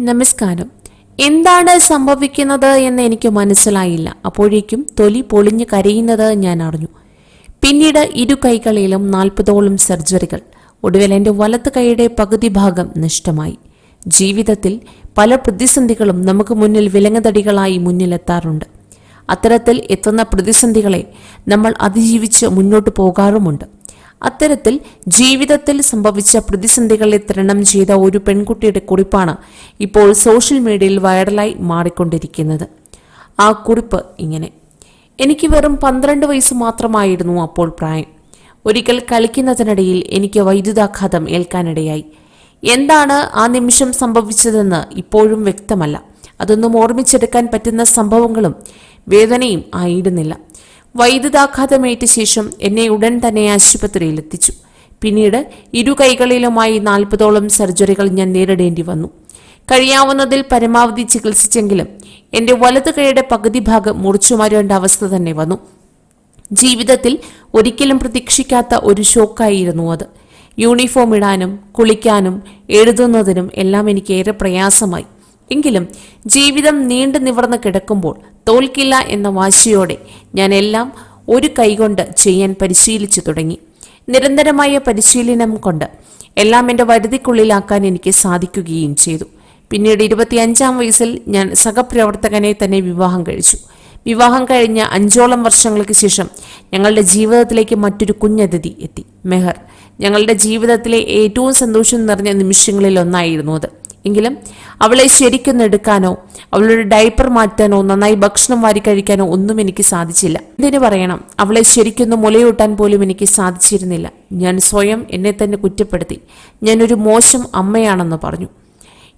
നമസ്കാരം. എന്താണ് സംഭവിക്കുന്നത് എന്ന് എനിക്ക് മനസ്സിലായില്ല. അപ്പോഴേക്കും തൊലി പൊളിഞ്ഞു കരയുന്നത് ഞാൻ അറിഞ്ഞു. പിന്നീട് ഇരു കൈകളിലും നാൽപ്പതോളം സർജറികൾ. ഒടുവിൽ എന്റെ വലത്ത് കൈയുടെ പകുതി ഭാഗം നഷ്ടമായി. ജീവിതത്തിൽ പല പ്രതിസന്ധികളും നമുക്ക് മുന്നിൽ വിലങ്ങതടികളായി മുന്നിലെത്താറുണ്ട്. അത്തരത്തിൽ എത്തുന്ന പ്രതിസന്ധികളെ നമ്മൾ അതിജീവിച്ച് മുന്നോട്ട് പോകാറുമുണ്ട്. അത്തരത്തിൽ ജീവിതത്തിൽ സംഭവിച്ച പ്രതിസന്ധികളെ തരണം ചെയ്ത ഒരു പെൺകുട്ടിയുടെ കുറിപ്പാണ് ഇപ്പോൾ സോഷ്യൽ മീഡിയയിൽ വൈറലായി മാറിക്കൊണ്ടിരിക്കുന്നത്. ആ കുറിപ്പ് ഇങ്ങനെ. എനിക്ക് വെറും പന്ത്രണ്ട് വയസ്സ് മാത്രമായിരുന്നു അപ്പോൾ പ്രായം. ഒരിക്കൽ കളിക്കുന്നതിനിടയിൽ എനിക്ക് വൈദ്യുതാഘാതം ഏൽക്കാനിടയായി. എന്താണ് ആ നിമിഷം സംഭവിച്ചതെന്ന് ഇപ്പോഴും വ്യക്തമല്ല. അതൊന്നും ഓർമ്മിച്ചെടുക്കാൻ പറ്റുന്ന സംഭവങ്ങളും വേദനയും ആയിരുന്നില്ല. വൈദ്യുതാഘാതമേറ്റ ശേഷം എന്നെ ഉടൻ തന്നെ ആശുപത്രിയിൽ എത്തിച്ചു. പിന്നീട് ഇരു കൈകളിലുമായി നാൽപ്പതോളം സർജറികൾ ഞാൻ നേരിടേണ്ടി വന്നു. കഴിയാവുന്നതിൽ പരമാവധി ചികിത്സിച്ചെങ്കിലും എന്റെ വലതു കൈയുടെ പകുതി ഭാഗം മുറിച്ചു മാറേണ്ട അവസ്ഥ തന്നെ വന്നു. ജീവിതത്തിൽ ഒരിക്കലും പ്രതീക്ഷിക്കാത്ത ഒരു ഷോക്കായിരുന്നു അത്. യൂണിഫോം ഇടാനും കുളിക്കാനും എഴുതുന്നതിനും എല്ലാം എനിക്ക് ഏറെ പ്രയാസമായി. എങ്കിലും ജീവിതം നീണ്ടു നിവർന്ന് കിടക്കുമ്പോൾ തോൽക്കില്ല എന്ന വാശിയോടെ ഞാൻ എല്ലാം ഒരു കൈകൊണ്ട് ചെയ്യാൻ പരിശീലിച്ചു തുടങ്ങി. നിരന്തരമായ പരിശീലനം കൊണ്ട് എല്ലാം എന്റെ വരുതിക്കുള്ളിലാക്കാൻ എനിക്ക് സാധിക്കുകയും ചെയ്തു. പിന്നീട് ഇരുപത്തിയഞ്ചാം വയസ്സിൽ ഞാൻ സഹപ്രവർത്തകനെ തന്നെ വിവാഹം കഴിച്ചു. വിവാഹം കഴിഞ്ഞ അഞ്ചോളം വർഷങ്ങൾക്ക് ശേഷം ഞങ്ങളുടെ ജീവിതത്തിലേക്ക് മറ്റൊരു കുഞ്ഞതിഥി എത്തി മെഹർ. ഞങ്ങളുടെ ജീവിതത്തിലെ ഏറ്റവും സന്തോഷം നിറഞ്ഞ നിമിഷങ്ങളിൽ ഒന്നായിരുന്നു അത്. എങ്കിലും അവളെ ശരിക്കൊന്ന് എടുക്കാനോ അവളുടെ ഡയപ്പർ മാറ്റാനോ നന്നായി ഭക്ഷണം വാരി കഴിക്കാനോ ഒന്നും എനിക്ക് സാധിച്ചില്ല. എന്തിനു പറയണം? അവളെ ശരിക്കൊന്ന് മുലയൂട്ടാൻ പോലും എനിക്ക് സാധിച്ചിരുന്നില്ല. ഞാൻ സ്വയം എന്നെ തന്നെ കുറ്റപ്പെടുത്തി. ഞാനൊരു മോശം അമ്മയാണെന്ന് പറഞ്ഞു.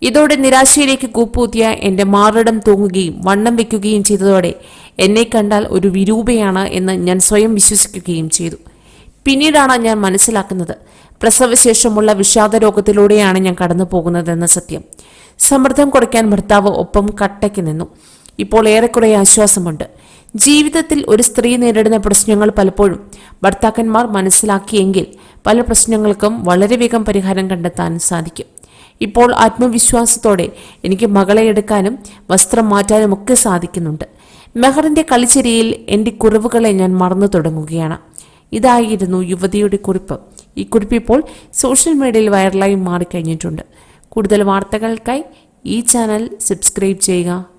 ഇതോടെ നിരാശയിലേക്ക് കൂപ്പൂത്തിയ എന്റെ മാറിടം തൂങ്ങുകയും വണ്ണം വെക്കുകയും ചെയ്തതോടെ എന്നെ കണ്ടാൽ ഒരു വിരൂപയാണ് എന്ന് ഞാൻ സ്വയം വിശ്വസിക്കുകയും ചെയ്തു. പിന്നീടാണ് ഞാൻ മനസ്സിലാക്കുന്നത്. പ്രസവശേഷമുള്ള വിഷാദ രോഗത്തിലൂടെയാണ് ഞാൻ കടന്നു പോകുന്നതെന്ന സത്യം. സമ്മർദ്ദം കുറയ്ക്കാൻ ഭർത്താവ് ഒപ്പം കട്ടയ്ക്ക് നിന്നു. ഇപ്പോൾ ഏറെക്കുറെ ആശ്വാസമുണ്ട്. ജീവിതത്തിൽ ഒരു സ്ത്രീ നേരിടുന്ന പ്രശ്നങ്ങൾ പലപ്പോഴും ഭർത്താക്കന്മാർ മനസ്സിലാക്കിയെങ്കിൽ പല പ്രശ്നങ്ങൾക്കും വളരെ വേഗം പരിഹാരം കണ്ടെത്താൻ സാധിക്കും. ഇപ്പോൾ ആത്മവിശ്വാസത്തോടെ എനിക്ക് മകളെ എടുക്കാനും വസ്ത്രം മാറ്റാനും ഒക്കെ സാധിക്കുന്നുണ്ട്. മെഹറിന്റെ കളിച്ചിരിയിൽ എന്റെ കുറവുകളെ ഞാൻ മറന്നു തുടങ്ങുകയാണ്. ഇതായിരുന്നു യുവതിയുടെ കുറിപ്പ്. ഈ കുറിപ്പ് ഇപ്പോൾ സോഷ്യൽ മീഡിയയിൽ വൈറലായി മാറിക്കഴിഞ്ഞിട്ടുണ്ട്. കൂടുതൽ വാർത്തകൾക്കായി ഈ ചാനൽ സബ്സ്ക്രൈബ് ചെയ്യുക.